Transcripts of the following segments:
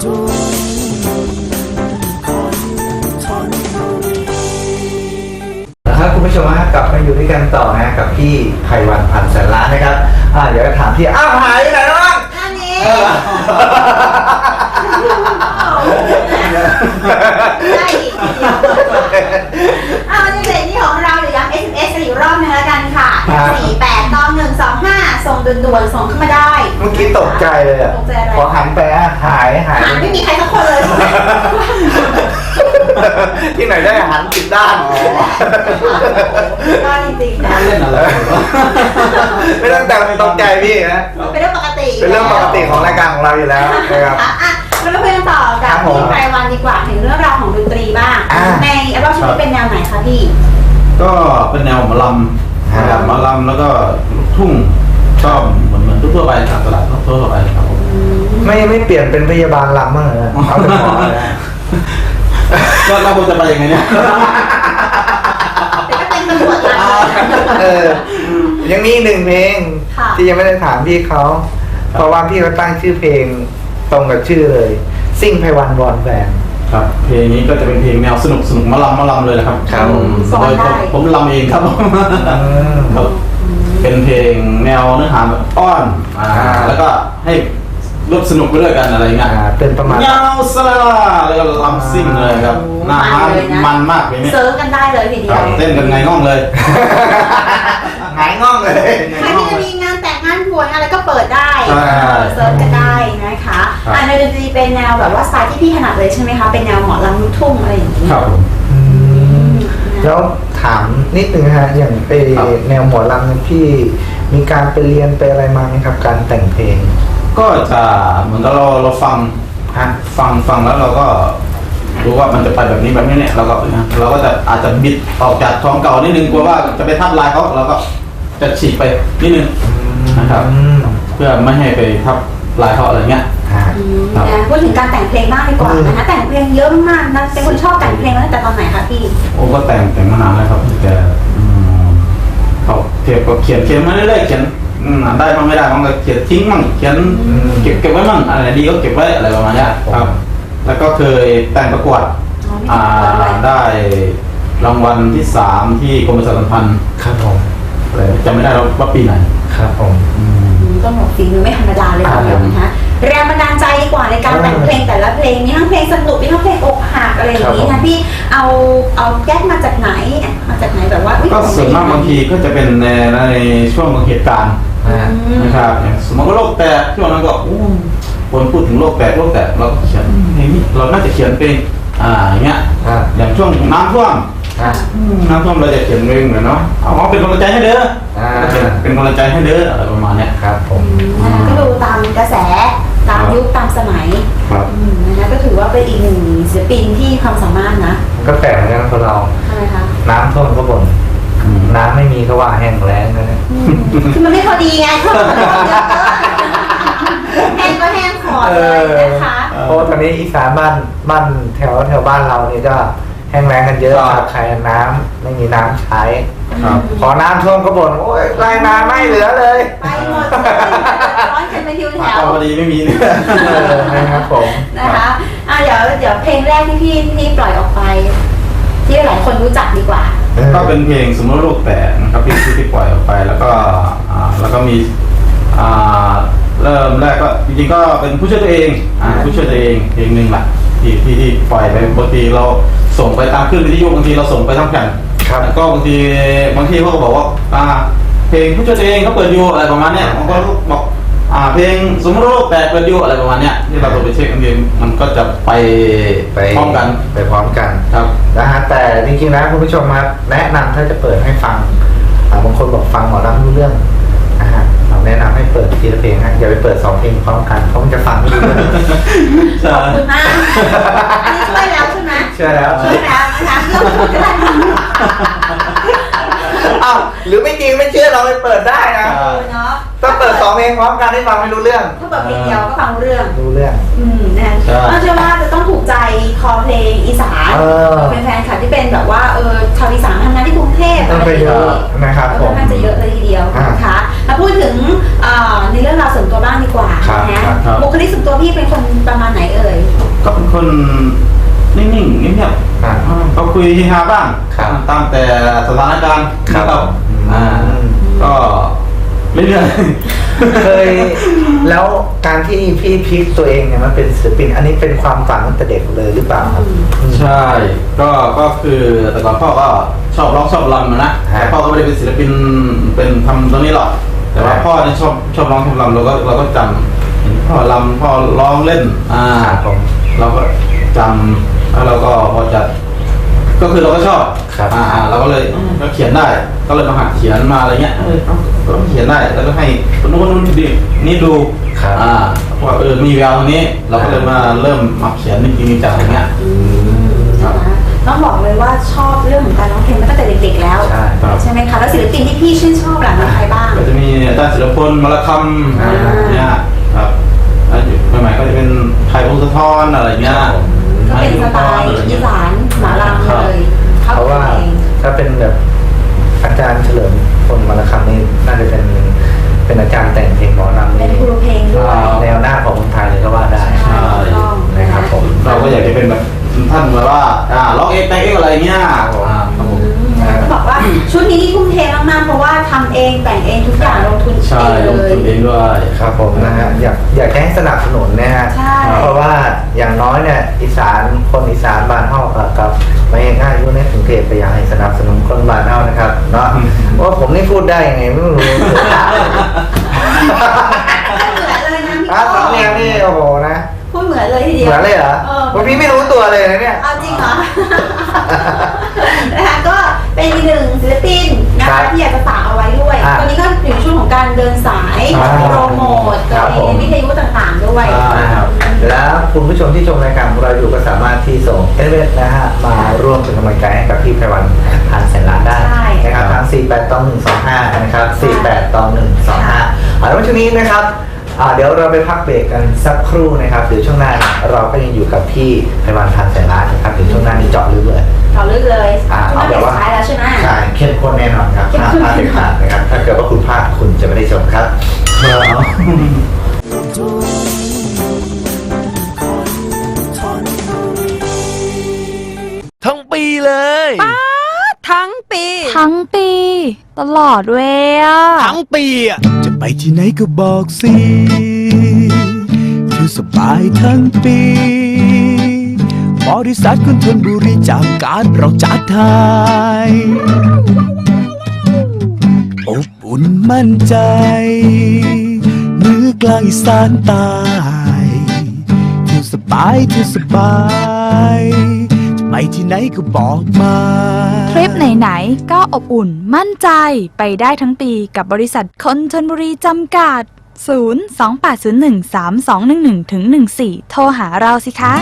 นะครับคุณผู้ชมฮะกลับมาอยู่ด้วยกันต่อนะกับพี่ไพวันพันธ์แสนล้านนะครับอ่าเดี๋ยวจะถามพี่อ้าวหายไปไหนแล้วบ้างอันนี้เออได้อีกเอาวันนี้เลยที่ของเราเดี๋ยวย้ำ SMS กันอีกรอบนึงแล้วกันค่ะสี่แปดตอ ด่วนๆส่งเข้ามาได้เมื่อกี้ตกใจเลยอะ ตกใจอะไรพอหันไปอะหายหายหาไม่มีใครสักคนเลยใช่ไหมที่ไหนได้หันผิดด้าน ก็จริงๆนะเล่นอะไรวะไม่ต้องแต่ตกใจพี่นะเป็นเรื่องปกติเป็นเรื่องปกติของรายการของเราอยู่แล้วนะครับ อะเรามาคุยกันต่อครักับบผมพี่ไพรวันดีกว่าถึงเรื่องราวของดนตรีบ้าง อ่า ในอัลบั้มชุดนี้เป็นแนวไหนคะพี่ ก็เป็นแนวหมอลำนะครับหมอลำแล้วก็ลูกทุ่ง ชอบเหมือนเหมือนทั่วๆไปตามตลาดทั่วๆไปครับผมไม่ไม่เปลี่ยนเป็นพยาบาลลำบ้างเหรอเอาเป็นหมอเลยนะก็เราควรจะไปยังไงเนี่ยแต่ก็เป็นตำรวจนะเออ ยังมีอีกหนึ่งเพลง ค่ะ ที่ยังไม่ได้ถามพี่เขา เพราะว่าพี่เขาตั้งชื่อเพลงตรงกับชื่อเลย ซิ่งไพวันวอนแฟนครับ เพลงนี้ก็จะเป็นเพลงแนวสนุกสนุกหมอลำหมอลำเลยนะครับครับผมสอนโดยได้ผมลำเองครับผมอืมครับ เป็นเพลงแนวเนื้อหาแบบอ้อนอ่าอ่าแล้วก็ให้ร่วมสนุกไปด้วยกันอะไรเงี้ยอ่าเป็นประมาณ เงาสลาแล้วก็ลำซิ่งเลยครับหน้ามันมันมากเลยเนี่ยเซิร์ฟกันได้เลยทีเดีคยรับวเต้นกันไงง่องเลยหงายง่องเลย ใครที่จะมีงานแต่งงานบวชอะไรก็เปิดได้ใช่ เซิร์ฟกันได้นะคะครับ อ่าในดนตรีเป็นแนวแบบว่าสไตล์ที่พี่ถนัดเลยใช่ไหมคะเป็นแนวหมอลำลูกทุ่งอะไรอย่างนี้ครับผมอืม แล้วถามนิดนึงฮะอย่างไปครับ แนวหมอลำเนี่ยพี่มีการไปเรียนไปอะไรมาไหมครับ การแต่งเพลงก็จะเหมือนกับเราเราฟังฮะฟังฟังแล้วเราก็รู้ว่ามันจะไปแบบนี้แบบนี้เนี่ยเราก็เราก็จะอาจจะบิดออกจากท้องเก่านิดนึงกลัวว่าจะไปทับลายเขาเราก็จะฉีกไปนิดนึงนะครับ อืม เพื่อไม่ให้ไปทับลายเขาอะไรเงี้ย อ่าอืมครับนะพูดถึงการแต่งเพลงบ้างดีกว่าอืมนะคะแต่งเพลงเยอะมากนะเป็นคนชอบแต่งเพลงมาตั้งแต่ตอนไหนคะพี่โอ้ก็แต่งแต่งมานานแล้วครับแต่อืมเขาเทียบก็เขียนเขียนมาเรื่อยๆเขียนอืมได้บ้างไม่ได้บ้างก็เขียนทิ้งบ้างเขียนอืมเก็บเก็บไว้บ้างอะไรดีก็เก็บไว้อะไรประมาณเนี้ยครับ แล้วก็เคยแต่งประกวดอ๋อมีอ่าประกวดด้วยได้รางวัลที่สามที่กรมประชาสัมพันธ์ครับผมอะไรจำไม่ได้แล้วว่าปีไหนครับผมอืมต้องบอกฝีมือไม่ธรรมดาเลยทีเดียวนะคะ แรงบันดาลใจดีกว่าในการแต่งเพลงแต่ละเพลงมีทั้งเพลงสนุกมีทั้งเพลงอกหักอะไรอย่างนี้ครันะบผมพี่เอาเอาแก๊สมาจากไหนมาจากไหนแบบว่าอุ๊ยก็ส่วนมากบางทีก็จะเป็นในในช่วงของเหตุการณ์อ่าอืมนะครับอย่างสมมติว่าโลกแตกช่วงนั้นก็อู้คนพูดถึงโลกแตกโลกแตกเราก็เขียนเพลงนี้เราน่าจะเขียนเพลงอ่าอย่างเงี้ยอ่าอย่างช่วงน้ำท่วมอ่าน้ำท่วมเราจะเขียนเพลงเหมือนเนาะเอาเอาเป็นกำลังใจให้เด้ออ่าเขียนเป็นกำลังใจให้เด้ออะไรประมาณเนี้ยครับผมนะคะก็ดูตามกระแส ตามครับยุคตามสมัยครับอืมนะคะก็ถือว่าเป็นอีกหนึ่งศิลปินที่ความสามารถนะก็แปลกเหมือนกันคนเรา ใช่ไหมคะน้ำท่วมก็บ่นอืมน้ำไม่มีก็ว่าแห้งแล้งนะเนี่ยอืมคือมันไม่พอดีไงท่วมมันท่วมเยอะเกินแห้งก็แห้งขอดเลยนะคะเพราะว่าตอนนี้อีสานบ้านบ้านแถวแถวบ้านเรานี่ก็แห้งแล้งกันเยอะครับขาดแคลนน้ำไม่มีน้ำใช้ ครับพอน้ำท่วมก็บ่นโอ้ยรายนาไม่เหลือเลย ไปหมดเลยร้อน กันเป็นทิวแถวพอดีไม่มีเนี่ยเออนะครับผมนะคะอะเดี๋ยวเดี๋ยวเพลงแรกที่พี่ที่ปล่อยออกไป ที่หลายคนรู้จักดีกว่า ก็เป็นเพลงสมมติว่าโลกแตกนะครับที่ที่ปล่อยออกไปแล้วก็อ่าแล้วก็มีอ่าเริ่มแรกก็จริงๆก็เป็นผู้ช่วยตัวเองอ่าผู้ช่วยตัวเองเพลงหนึ่งแหละที่ที่ที่ปล่อยไปบางทีเราส่งไปตามคลื่นวิทยุบางทีเราส่งไปทั้งแผ่นครับแล้วก็บางทีบางทีเขาก็บอกว่าอ่าเพลงผู้ช่วยตัวเองเขาเปิดอยู่อะไรประมาณเนี้ยบางคนก็บอก อ่าเพลงสมมติว่าโลกแตกเปิดอยู่อะไรประมาณเนี้ยที่เราต้องไปเช็คบางทีมันก็จะไปไปพร้อมกันไปพร้อมกันครับนะฮะแต่จริงๆนะคุณผู้ชมครับแนะนำถ้าจะเปิดให้ฟังอ่าบางคนบอกฟังหมอลำรู้เรื่องนะฮะเราแนะนำให้เปิดทีละเพลงฮะอย่าไปเปิดสองเพลงพร้อมกันเพราะมันจะฟังไม่รู้เรื่องขอบคุณมากอันนี้ช่วยแล้วใช่ไหมเชื่อแล้ว ช่วยแล้วนะคะเรื่องพูดก็ได้นะ อ้าวหรือไม่จริงไม่เชื่อเราไปเปิดได้นะเออเนาะถ้าเปิดสองเพลงพร้อมกันให้ฟังไม่รู้เรื่อง ถ้าเปิดเพลงเดียวก็ฟังรู้เรื่อง รู้เรื่อง อืมนะใช่ ก็เชื่อว่าจะต้องถูกใจคอเพลงอีสานเออ เป็นแฟนคลับที่เป็นแบบว่าเออชาวอีสานทำงานที่กรุงเทพต้องไปเยอะนะครับก็ผค่อม นข้างจะเยอะเลยทีเดียวอ่านนะคะมาพูดถึงเอ่อในเรื่องราวส่วนตัวบ้างดีกว่าครับนะครับครับบุคลิกส่วนตัวพี่เป็นคนประมาณไหนเอ่ยคน นิ่งๆเงียบอ่าๆอ่าก็คุยฮีฮาบ้างครับ ตามแต่สถานการณ์ครับนะอ่าอืมก็เรื่อยเคยแล้วการที่พี่พีคตัวเองเนี่ยมันเป็นศิลปิน อันนี้เป็นความฝันตั้งแต่เด็กเลยหรือเปล่าครับอืมๆใช่ ก็ก็คือแต่ก่อนพ่อก็ชอบร้องชอบรำนะฮะแต่พ่อก็ไม่ได้เป็นศิลปินเป็นทำตรงนี้หรอกแต่ว่าฮะ พ่อเนี่ยชอบชอบร้องชอบรำเราก็เราก็จำเห็นพ่อรำพ่อร้องเล่นอ่า ครับผม เราก็จำ แล้วเราก็พอจะก็คือเราก็ชอบครับ อ่าอ่าเราก็เลยเอ้ยเราเขียนได้ ก็เลยมาหัดเขียนมาอะไรเงี้ยเออเอาก็ต้องเขียนได้แล้วก็ให้คนนู้นคนนู้นดีนี่ดูครับอ่าว่าเออมีแววตรงนี้เราก็เลยมาเริ่มมาเขียนจริงๆจังๆอย่างเงี้ย อืมนะคะต้องบอกเลยว่าชอบเรื่องของการร้องเพลงมาตั้งแต่เด็กๆแล้วใช่ครับใช่ไหมคะ แล้วศิลปินที่พี่ชื่นชอบล่ะมีใครบ้าง ก็จะมีอาจารย์ศิลปพลมลคอ่าำเนี่ยครับแล้วใหม่ๆก็จะเป็นไทยพงศธรอะไรเงี้ย ก็เป็นสไตล์อีสานหมอลำเลยชอบเพราะว่าเพลงถ้าเป็นแบบอาจารย์เฉลิมพลมรคำนี่น่าจะเป็นเป็นอาจารย์แต่งเพลงหมอลำเป็นี่นครูเพลงด้วยแนวหน้าของคนไทยเลยก็ว่าได้ใช่ถูกต้องนะครับผมเราก็อยากจะเป็นแบบท่านแบบว่าอ่าร้องเองแต่งเองอะไรเงี้ย ชุดนี้ที่ทุ่มเทมากๆเพราะว่าทำเองแต่งเองทุกอย่างลงทุนใช่เองลงเลยทุนเองด้วยครับผมนะฮะอยากอยากจะให้สนับสนุนนะฮะใช่ เพราะว่าอย่างน้อยเนี่ยอีสานคนอีสานบ้านเฮากับกับไม่ง่ายอยู่ในกรุงเทพไปอยากให้สนับสนุนคนบ้านเฮานะครับเนาะว่าผมนี่พูดได้ยังไงไม่รู้เหมือนเลยนะพี่อะสำเนียงนี่โอ้โหนะพูดเหมือนเลยทีเดียวเหมือนเลยเหรอเออวันพี่ไม่รู้ตัวเลยนะเนี่ย เอาจริงเหรอนะคะก็ เป็นอีกหนึ่งศิลปินนะครัคะบที่อยากจะฝากเอาไว้ด้วย อะตอนนี้ก็อยู่ในช่วงของการเดินสายอ่าโปรโมทครับในผมวิทยุต่างๆด้วยอ่านะครับแล้วคุณผู้ชมที่ชมรายการของเราอยู่ก็สามารถที่ส่งเอเวนะฮะมาร่วมเป็นกำลังใจให้กับพี่ไพวันทานแสนล้านได้ใช่นะครับทาง48ตอง125 นะครับ 48ตอง125เอาละวันช่วงนี้นะครับ อ่าเดี๋ยวเราไปพักเบรกกันสักครู่นะครับเดี๋ยวช่วงหน้าเนี่ยเราก็ยังอยู่กับพี่ไพวันทานแสนล้านนะครับเดี๋ยวช่วงหน้านี้เจาะลึกเลย ต่อลึกเลยอ่าช่วงเอาหแบน้าบว่าสุดท้ายแล้วใช่ไหม ใช่เข้มข้นแน่นอนครับเข้มห้ามข้นพลาดเด็ดขาดนะครับ ถ้าเกิดว่าคุณพลาดคุณจะไม่ได้ชมครับทั้งปีเลย ทั้งปี ทั้งปี ตลอดเวยอะทั้งปีอะจะ ไปที่ไหนก็บอกสิคือสบายทั้งปี บริษัทคุณทนบุรีจากการเราจัดไทยอบอุ่นมั่นใจเหนือกลางอีสานใตายที่สบายที่สบาย ไปที่ไหนก็บอกมา ทริปไหนๆ ก็อบอุ่นมั่นใจไปได้ทั้งปีกับบริษัทคนชนบุรีจำกัด 028013211ถึง14 โทรหาเราสิคะ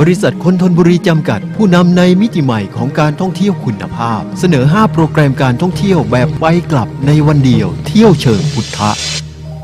บริษัทคนทนบุรีจำกัด ผู้นำในมิติใหม่ของการท่องเที่ยวคุณภาพ เสนอ 5 โปรแกรมการท่องเที่ยวแบบไปกลับในวันเดียว เที่ยวเชิงพุทธะ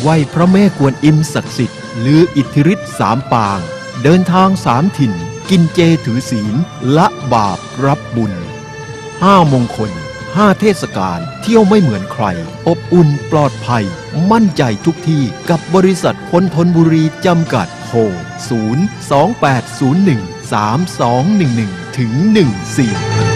ไหวพระแม่กวนอิมศักดิ์สิทธิ์หรืออิทธิฤทธิ์สามปาง เดินทางสามถิ่น กินเจถือศีล ละบาปรับบุญห้ามงคลห้าเทศกาลเที่ยวไม่เหมือนใคร อบอุ่นปลอดภัย มั่นใจทุกที่กับบริษัทคนทนบุรีจำกัดโทร0 2 8 0 1 3 2 1 1 ถึง 14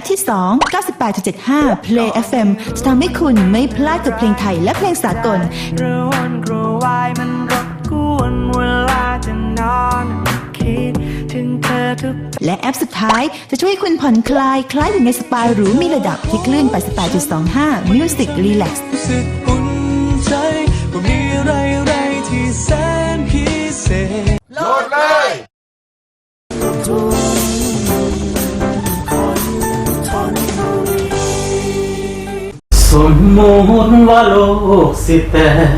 ปที่ 2 98.75 Play FM จะทำให้คุณไม่พลาดกับเพลงไทยและเพลงสากลกระวนกระวายมันรบกวนเวลาจะนอนคิดถึงเธอทุกและแอปสุดท้ายจะช่วยให้คุณผ่อนคลายคล้ายอยู่ในสปาหรูมีระดับที่คลื่น 88.25 Music Relax รู้สึกอุ่นใจว่ามีอะไรอะไรที่แสนพิเศษ มมติว่าโลกสิแตก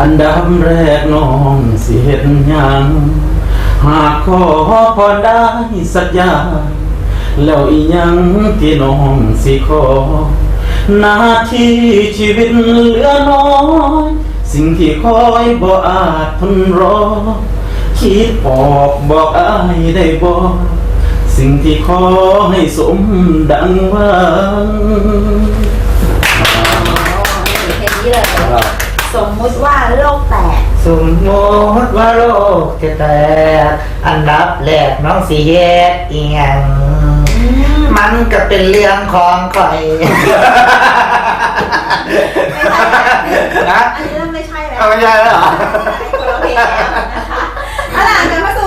อันดับแรกน้องสิเห็นยัง หากขอพรได้สักอย่าแล้วอียังที่น้องสิขอหน้าที่ชีวิตเหลือน้อย สิ่งที่คอยบ่อาจทนรอ คิดออกบอกอายได้บอกสิ่งที่ขอให้สมดังหวัง สมมุติว่าโลกแตก สมมติว่าโลกจะแตกอันดับแรกน้องสีเฮ็ดเอียงมันก็เป็นเรื่องของใครนะอันนี้เริ่มไม่ใช่แล้วเอาไม่ใช่แล้วเหรอคนละเพลงแล้ว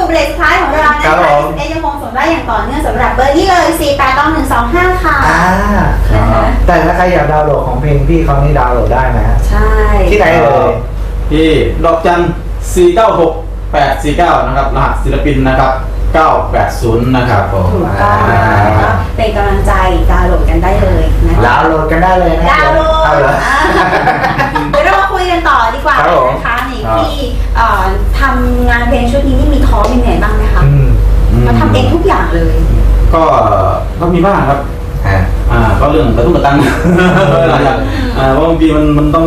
เบรกสุดท้ายของเรานะครัคะบผม เอยังคงส่งได้อย่างต่อเนื่องสำหรับเบอร์นี้เลย4 8 2 1 2 5 ค่ะ อ่านะคะแต่ถ้าใครอยากดาวน์โหลดของเพลงพี่เขานี่ดาวน์โหลดได้นะฮะใช่ ที่ไหนเอ่ย ที่ดอกจัน496 849 นะครับ รหัสศิลปินนะครับ 980 นะครับผม ถูกต้องนะคะเป็นกำลังใจดาวน์โหลดกันได้เลยนะดาคะวน์โหลดกันได้เลยนะดาวน์โหลดเอาเหรอ อ่าเดี๋ยวเรามาคุยกันต่อดีกว่าครับผม นะคะนี่ ครับที่เอ่อทำงานเพลงชุดนี้นี่มีท้อเป็นไงบ้างไหมคะอืมมาทำเองทุกอย่างเลย ก็ก็มีบ้างครับ อ่า อ่า ก็เรื่องกระตุ้นกระตัง หลายอย่างอ่าเพราะบางทีมันมันต้อง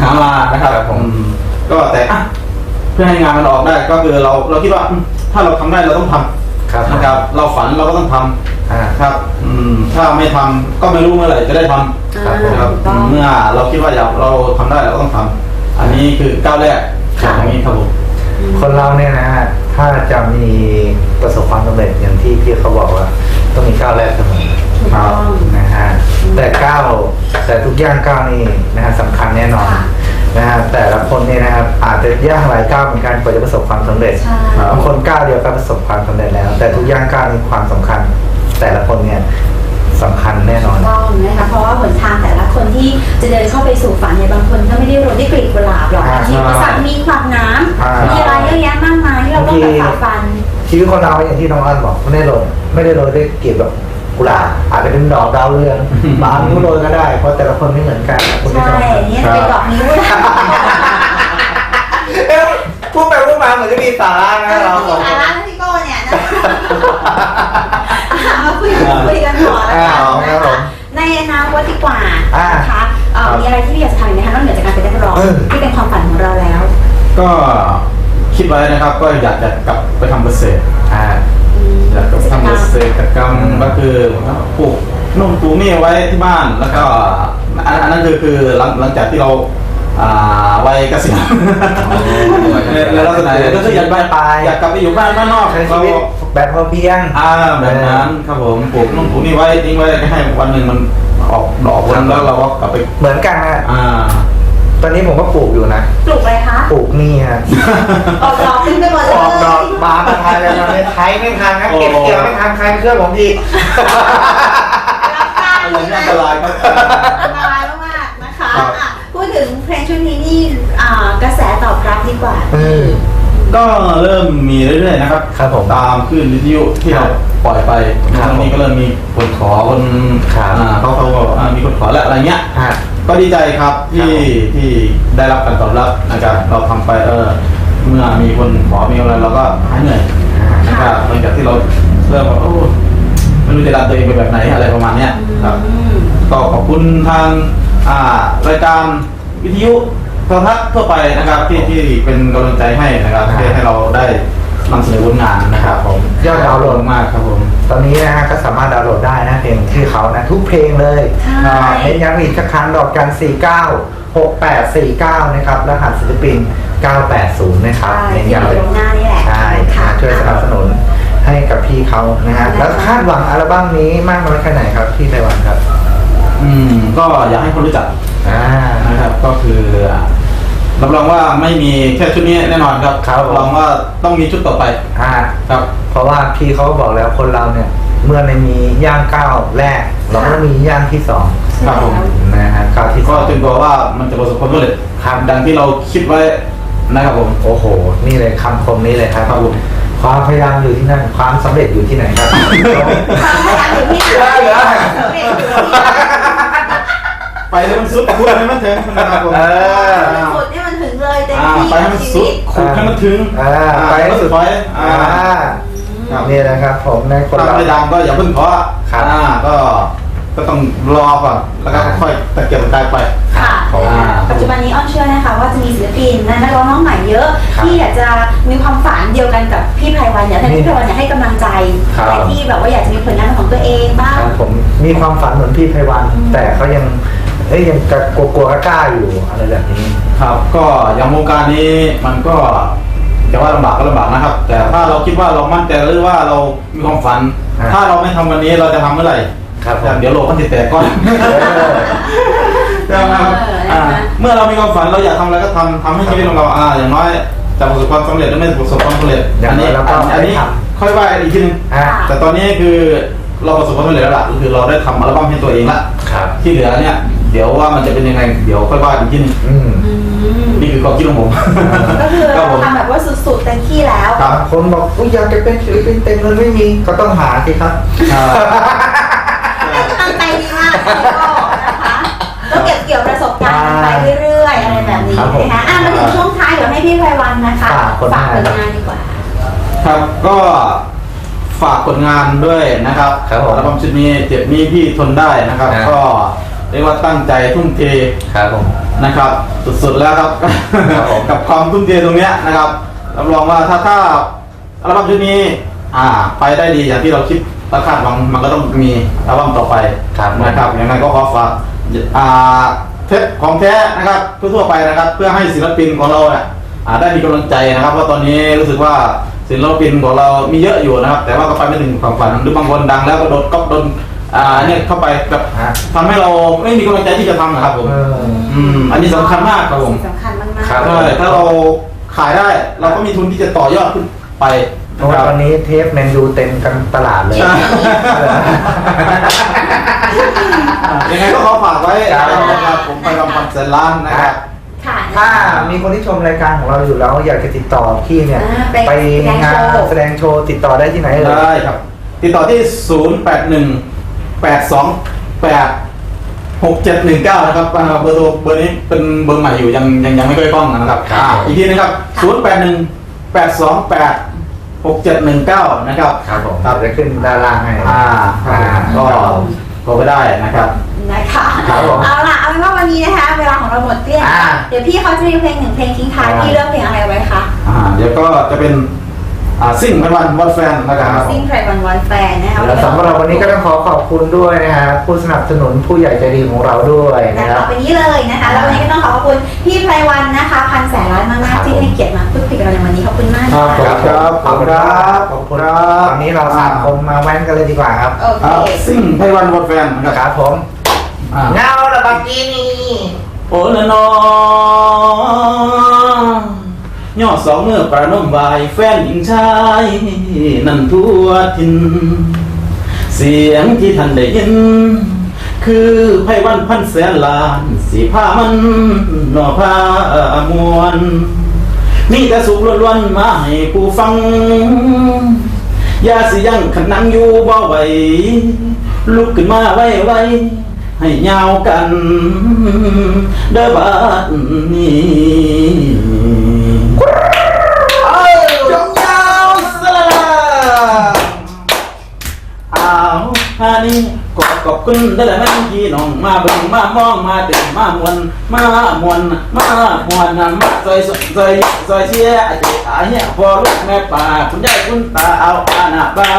หามานะครับครับผม อืมก็แต่อะเพื่อให้งานมันออกได้ก็คือเราเราคิดว่าอืมถ้าเราทำได้เราต้องทำครับนะครับ เราฝันเราก็ต้องทำอ่า ครับ อืม ถ้าไม่ทำก็ไม่รู้เมื่อไหร่จะได้ทำครับผมนะครับ ถูกต้องเมื่อเราคิดว่าอยากเราทำได้เราก็ต้องทำ อันนี้คือก้าวแรกค่ะอย่างนี้ครับผม คนเราเนี่ยนะฮะถ้าจะมีประสบความสำเร็จอย่างที่พี่เขาบอกว่า ต้องมีก้าวแรกเสมอถูกต้องนะฮะแต่ก้าวแต่ทุกย่างก้าวนี่นะฮะสำคัญแน่นอนค่ะนะฮะแต่ละคนเนี่ยนะครับอาจจะย่างหลายก้าวเหมือนกันกว่าจะประสบความสำเร็จใช่ครับบางคนก้าวเดียวก็ประสบความสำเร็จแล้ว แต่ทุกย่างก้าวมีความสำคัญ แต่ละคนเนี่ย ที่จะเดินเข้าไปสู่ฝันเนี่ยบางคนก็ไม่ได้โรยด้วยกลีบกุหลาบหรอกอ่ามีอุปสรรคมีขวากน้อ่าำมีอะไรเยอะแยะมากมายที่เราต้องแบบฝ่าฟัน ชีวิตคนเราอย่างที่น้องอันบอกไม่ได้โรยไม่ได้โรยด้วยเกียรติแบบกุหลาบอาจจะเป็นดอกดาวเรืองบางนิ้วโรยก็ได้ เพราะแต่ละคนไม่เหมือนกันนะคุณผู้ใช่ชมเนี่ยเป็นดอกนิ้วนะเอ้ยพูดไปพูดมาเหมือนจะมีสาระนะเราสองคสานระนะพี่โก้เนี่ยนะอะมาคุยกันคุยกันต่อแล้วกันอ่าครันะบผคะม ในอนาคตดีกว่าอ่านะคะเอ่อครับมีอะไรที่พี่อยากจะทำอีกไหมคะนอกเหนือจากการเป็นนักร้องเออ ที่เป็นความฝันของเราแล้ว ก็คิดไว้นะครับก็อยากจะกลับไปทำเกษตรอ่าอืมอยากจะทำเกษตรกรรมอืมก็คือปลูกนุ่มปลูกนี่ไว้ที่บ้านแล้วก็อันอันนั้นคือคือหลังหลังจากที่เราอ่าวัยเกษียณในลักษณะนี้ก็คืออยากไปไปอยากกลับไปอยู่บ้านบ้านนอกใช้ชีเราวิต แบบพอเพียง อ่าแบบนั้นครับผมปลูกนุ่มปลูกนี่ไว้ทิ้งไว้ให้วันหนึ่งมันออกดอกผลแล้วเราก็กลับไปเหมือนกันนะอ่า ตอนนี้ผมก็ปลูกอยู่นะ ปลูกอะไรคะปลูกนี่ฮะออกดอกขึ้นไปหมดเลยออกดอกบานมาทายแล้วนะเนี่ยใช้ไม่ทันนะเก็บเกี่ยวไม่ทันใครเชื่อผมดีรับได้อันนี้อันตรายครับ อันตรายมากๆนะคะครับอะพูดถึงเพลงชุดนี้นี่อ่ากระแสตอบรับดีกว่า เออ ก็เริ่มมีเรื่อยๆนะครับครับผมตามคลื่นวิทยุที่ครัเราบปล่อยไปคตรับรงนี้ก็เริ่มมีคนขอคนครับอ่าเขาเขาก็อ่ามีคนขอและอะไรเงี้ยฮะก็ดีใจครับที่ครับผมที่ได้รับการตอบรับนะครับเราทำไปเออเมื่อมีคนขอมีอะไรเราก็หายเหนื่อยนะครับหลังจากที่เราเริ่มแบบโอ้ไม่รู้จะดันตัวเองไปแบบไหนอะไรประมาณเนี้ยครับอืมก็ขอบคุณทางอ่ารายการวิทยุ โทรทัศน์ทั่วไปนะครับที่ที่เป็นกำลังใจให้นะครับครับที่ให้เราได้นำเสนอผลงานนะครับผมยอดดาวน์โหลดมากครับผมตอนนี้นะฮะก็สามารถดาวน์โหลดได้นะเพลงที่เขานะทุกเพลงเลยใช่อ่าเน้นย้ำอีกสักครั้งดอกกัน49 6849นะครับรหัสศิลปิน 980 นะครับใช่เน้นที่อยู่ย้ำเลยตรงหน้านี่แหละใช่ค่ะช่วยสนับสนุนให้กับพี่เขานะฮะนะคะแล้วคาดหวังอัลบั้มนี้มากน้อยแค่ไหนครับพี่ไต้หวันครับ อืมก็อยากให้คนรู้จัก อ่านะครับก็คือรับรองว่าไม่มีแค่ชุดนี้แน่นอนครับครับรับรองว่าต้องมีชุดต่อไปอ่าครับ เพราะว่าพี่เขาก็บอกแล้วคนเราเนี่ย เมื่อในมีย่างก้าวแรก เราก็ต้องมีย่างที่สองครับผมนะฮะก้าวที่สก็องจนกว่าว่ามันจะประสบความสำเร็จครับดังที่เราคิดไว้นะครับผมโอ้โห นี่เลยคำคมนี้เลยครับครับผมความพยายามอยู่ที่นั่น ความสำเร็จอยู่ที่ไหนครับความพยายามอยู่ที่ไหน ได้เหรอสำเร็จอยู่ที่นั่นไปให้มันสุดพูดให้มันถึงนะครับผมเออ สุดนี่มันถึงเลยเต็มอ่าที่ไปให้มันสุดขุดให้มันถึงอ่าไปให้สุดถอยอ่า อ่าครับ นี่นะครับผมในคนถ้าเราไม่ดังก็อย่าเพิ่งท้อครับ อ่าก็ก็ต้องรอก่อนแล้วก็อ่าค่อยตะเกียบตะกายไป ค่ะผมอ่าปัจจุบันนี้อ้อนเชื่อนะคะว่าจะมีศิลปินและนักร้องน้องใหม่เยอะ ครับที่อยากจะมีความฝันเดียวกันกับพี่ไพวันอยากให้พี่ไพวันเนี่ยให้กำลังใจครับ ใครที่แบบว่าอยากจะมีผลงานเป็นของตัวเองบ้าง ครับผมมีความฝันเหมือนพี่ไพวันอืมแต่เขายัง เอ้ยยังกลัวกลัวๆกล้าๆอยู่อะไรแบบนี้ ครับ ก็อย่างวงการนี้มันก็จะว่าลำบากก็ลำบากนะครับ แต่ถ้าเราคิดว่าเรามั่นใจหรือว่าเรามีความฝันครับถ้าเราไม่ทำวันนี้เราจะทำเมื่อไหร่ครับผมแต่เดี๋ยวโลกมันจะแตกก่อน ใช่ไหมครับเอออ่านะคะ เมื่อเรามีความฝันเราอยากทำอะไรก็ทำทำให้ชีวิตของเราอ่าอย่างน้อยจะประสบความสำเร็จหรือไม่ประสบความสำเร็จอย่างน้อยนี้เราก็อันนี้ได้ทค่อยว่ากันอีกทีนึงอ่าแต่ตอนนี้คือเราประสบความสำเร็จแล้วล่ะก็คือเราได้ทำอัลบั้มให้ตัวเองละครับ ที่เหลือเนี่ยเดี๋ยวว่ามันจะเป็นยังไง เดี๋ยวค่อยว่ากันอีกทีนึงอืมอืมนี่คือความคิดของผม ก็คือครัเราบผมทำแบบว่าสุดๆเต็มที่แล้วครับบางคนบอกอุ๊ยอยากจะเป็นศิลปินเต็มเงินไม่มีก็ต้องหาสิครับ อ่ากำลังใจดีมากพี่โก้นะคะก็เก็บเกี่ยวประสบการณ์กันไปเรื่อยๆอะไรแบบนี้ครับผมนะคะอะมาถึงช่วงท้ายเดี๋ยวให้พี่ไพวันนะคะฝากผลงานฝากผลงานดีกว่า ครับก็ฝากผลงานด้วยนะครับครับผมอัลบั้มชุดนี้เจ็บนี้พี่ทนได้นะครับครับก็เรียกว่าตั้งใจทุ่มเทครับผม นะครับ สุดๆแล้วครับ ครับผม กับความทุ่มเทตรงเนี้ยนะครับรับรองว่าถ้าถ้าอัลบั้มชุดนี้อ่า ไปได้ดีอย่างที่เราคิดและคาดหวังมันก็ต้องมีอัลบั้มต่อไปครับนะครับอย่างไรก็ขอฝากอ่าเทปของแท้นะครับทั่วๆไปนะครับ เพื่อให้ศิลปินของเราเนี่ยอ่าได้มีกำลังใจนะครับว่าตอนนี้รู้สึกว่าศิลปินของเรามีเยอะอยู่นะครับ แต่ว่าก็ไปไม่ถึงความฝันหรือบางคนดังแล้วก็โดนก๊อปโดน อ่าเนี่ยเข้าไปแบบฮะ ทำให้เราไม่มีกำลังใจที่จะทำนะครับผม เออ อืม อันนี้สำคัญมากครับผมสำคัญมากๆครับ ใช่ถ้าเราขายได้เราก็มีทุนที่จะต่อยอดขึ้นไปเพราะว่าตอนนี้เทปแมนยูเต็มกันตลาดเลย ใช่ ยังไงก็ขอฝากไว้ครับนะครับผมไปรำพันแสนล้านนะครับ ค่ะ ถ้ามีคนที่ชมรายการของเราอยู่แล้วอยากจะติดต่อพี่เนี่ย อ่าไปไปงานแสแสดดงงโชโชว์ว์ติดต่อได้ที่ไหนเอ่ยได้ครับ ติดต่อที่ 0 8 1 8 2 8 6 7 1 9 นะครับอ่าเบอร์โทรเบอร์นี้เป็นเบอร์ใหม่อยู่ยังยังยังไม่ค่อยคล่องนะครับครับ อ่าอีกทีนะครับ 0 8 1 8 2 8 6 7 1 9 นะครับ ครับผมครับเดี๋ยวจะขึ้นด้านล่างให้ อ่าอ่าก็โทรไปได้นะครับ นะคะครับผมเอาล่ะเอาเป็นว่าวันนี้นะคะ เวลาของเราหมดเกลี้ยงอ่า เดี๋ยวพี่เขาจะมีเพลงหนึ่งเพลงทิ้งท้ายอ่าพี่เลือกเพลงอะไรไว้คะ อ่าเดี๋ยวก็จะเป็น อ่าซิ่งเป็นวันวันแฟนนะครับซิงไพรวันวันแฟนนะคะแล้วสำหรับวันนี้ก็ต้องขอขอบคุณด้วยนะฮะผู้สนับสนุนผู้ใหญ่ใจดีของเราด้วยนะนะคคะรับวันนี้เลยนะคะ แล้ววันนี้ก็ต้องขอขอบคุณพี่ไพรวันนะคะพันแสนล้านมากครับๆที่ให้เกียรติมาพูดคุยกับเราในวันนี้ขอบคุณมากครับค่ะครับขอบคุณครับขอบคุณครับตอนนี้เราสามคนมาแว้นกันเลยดีกว่าครับโอเคอ่าซิ่งไพวันวันแฟนนะคครับรับผมอ่าเงาละบักกี้นี่โอ้ละนอ ย่อสองเมื่อประนมบายแฟนหญิงชาย นั่นทั่วทิน เสียงที่ท่านได้ยิน คือไพวันพันแสนล้าน สีผ้ามันหน่อผ้ามวนมีแต่สุขล้วนๆมาให้ผู้ฟังยาสิยังขันนังอยู่บ่ไหวลุกขึ้นมาไว้ไว้ให้ยาวกัน เด้อบ้านนี้ กอบกอบคุณได้แล้วแม่พี่น้องมาบึงมามองมาเต็มมามวนมามวนมามวนนำมาซอยซอยซอยเชียอเจียอาเฮียพอลูกแม่ป่าคุณยายคุณตาเอาอาหน้าเบา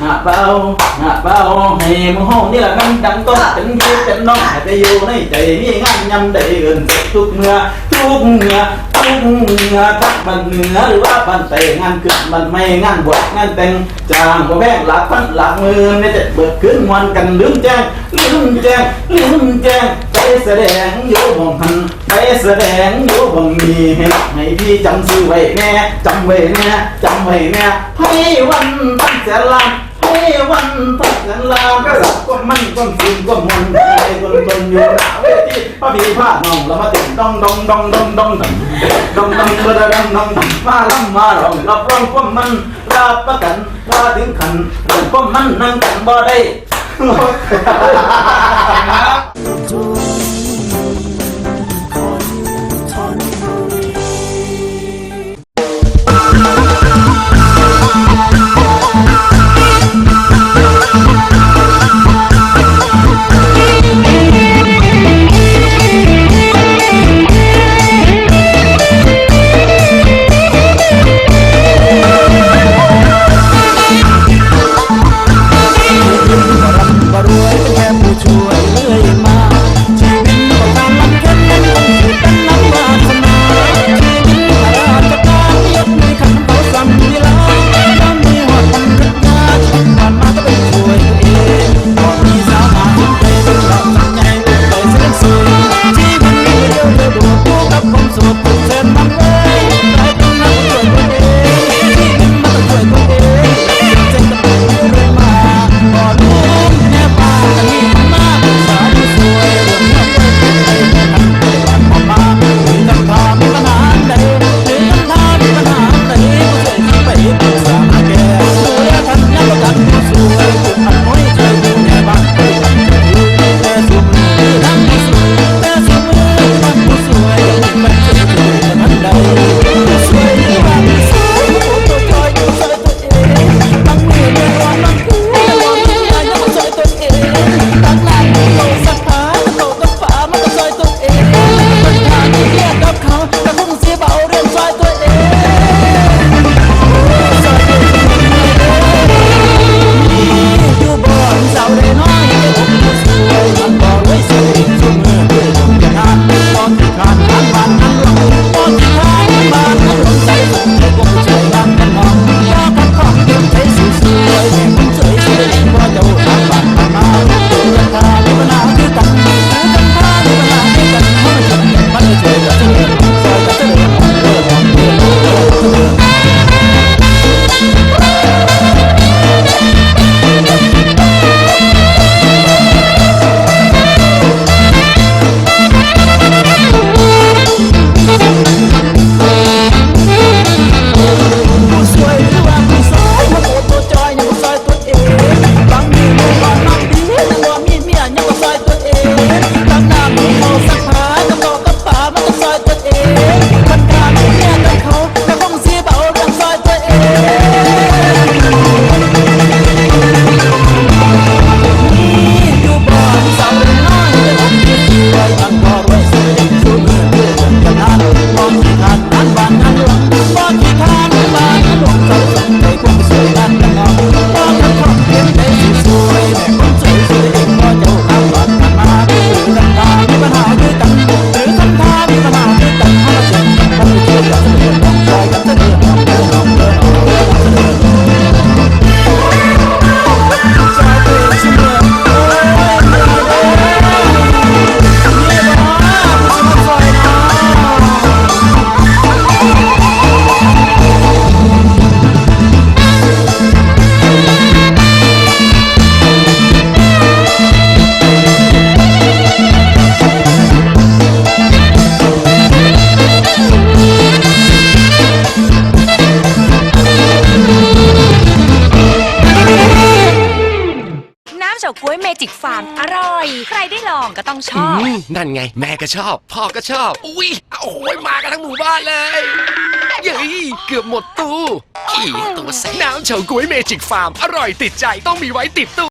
na bao na bao hè mùa hôn như là ngăn đắng con dạ. chẳng biết chẳng non hạt cây vô này chạy như ngăn nhầm để gần thuốc mưa thuốc mưa thắt bằng ngứa หรือว่าบันเตงานเกิดมันไม่งานบวชงานแต่งจางบ่แพงหลักพันหลักมือในเด็ดเบิกขึ้นวันกันลืมแจ้งลืมแจ้งลืมแจ้งไปแสดงโยมพัน แสดงอยู่บังมีให้พี่จำซื้อไว้แน่จำไว้แน่จำไว้แน่ให้วันตั้งแสนลาให้วันตั้งแสนลานก็สับก็มั่นก็นซึมก็มันใจก็นก้นอยู่หนาเวทีพระพี่พ่อน้องเรามาเต้นดองดองดองดองดองดองดองดองกระดังดองดองมาลำมาลองรับรองก้นมันรับประกันถ้าถึงขันก้นมันนั่งกันบ่ได้ Thank. Bye. นั่นไง แม่ก็ชอบ พ่อก็ชอบ อุ้ยโอ้ยมากันทั้งหมู่บ้านเลยเย้ยเกือบหมดตู้อีตัวแสบน้ำเฉาก๊วยเมจิกฟาร์ม อร่อยติดใจต้องมีไว้ติดตู้